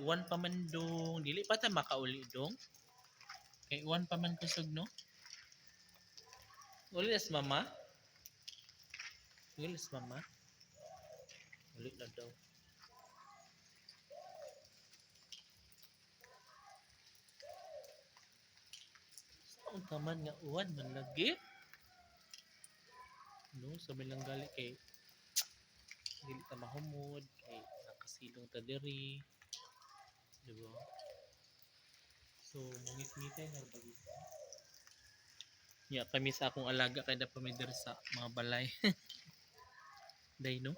Uwan pa man dong. Dili pa ta makauli dong. Kay uwan pa man kusog no. Ulis mama. Ulis mama. Uli na daw. Saan taman nga uwan man lagi? No, sa lang gali kay dili ta mahumod kay nakasilong ta diri. Diba? So, ngit-ngitay na ba dito? Ya, kami sa akong alaga kay da pamider sa mga balay. day no?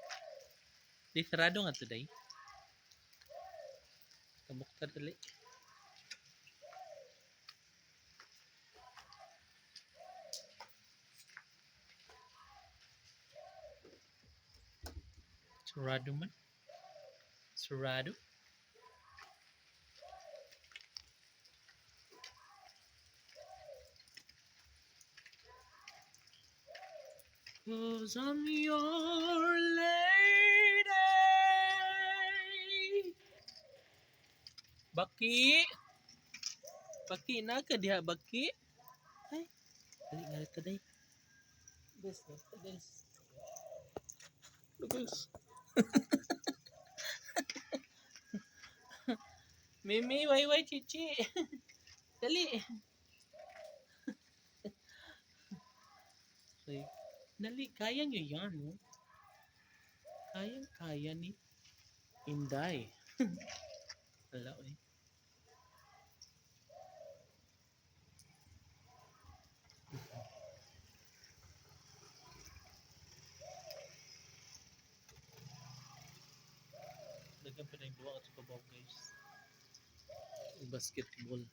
Day sarado nga to day. Kabukta dali. Sarado man. Sarado. Cause I'm your lady. Baki. Baki na ka diha baki. Ay. Dali nga rito day. Des, des. Lugus. Mimi, wai wai cici. Dali. Say, dali, kaya nyo yan, no? Kayang kaya ni Inday. Wala, eh. Dagan pa na yung duwa at sa babaw, guys. Basketball.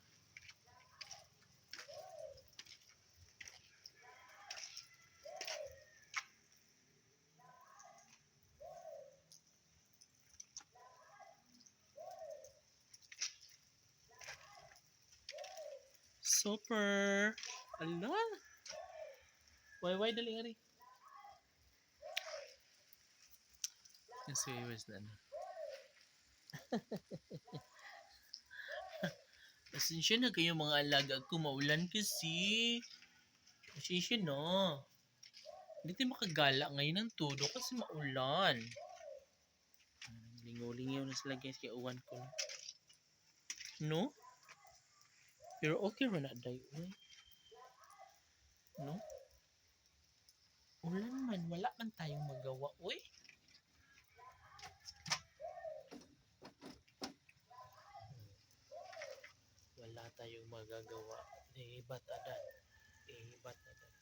Super! Ala! Why, why, dali nga rin. Si Iwas na ano. Pasensya na kayo mga alaga ko, maulan kasi. Pasensya na. Hindi tayo makagala ngayon ng todo kasi maulan. Lingaw-lingaw na sila guys, kaya uwan ko. No? Pero okay ra na day, uy. No? Ulan man, wala man tayong magawa, uy. wala tayong magagawa. Ibat adan. Ibat adan.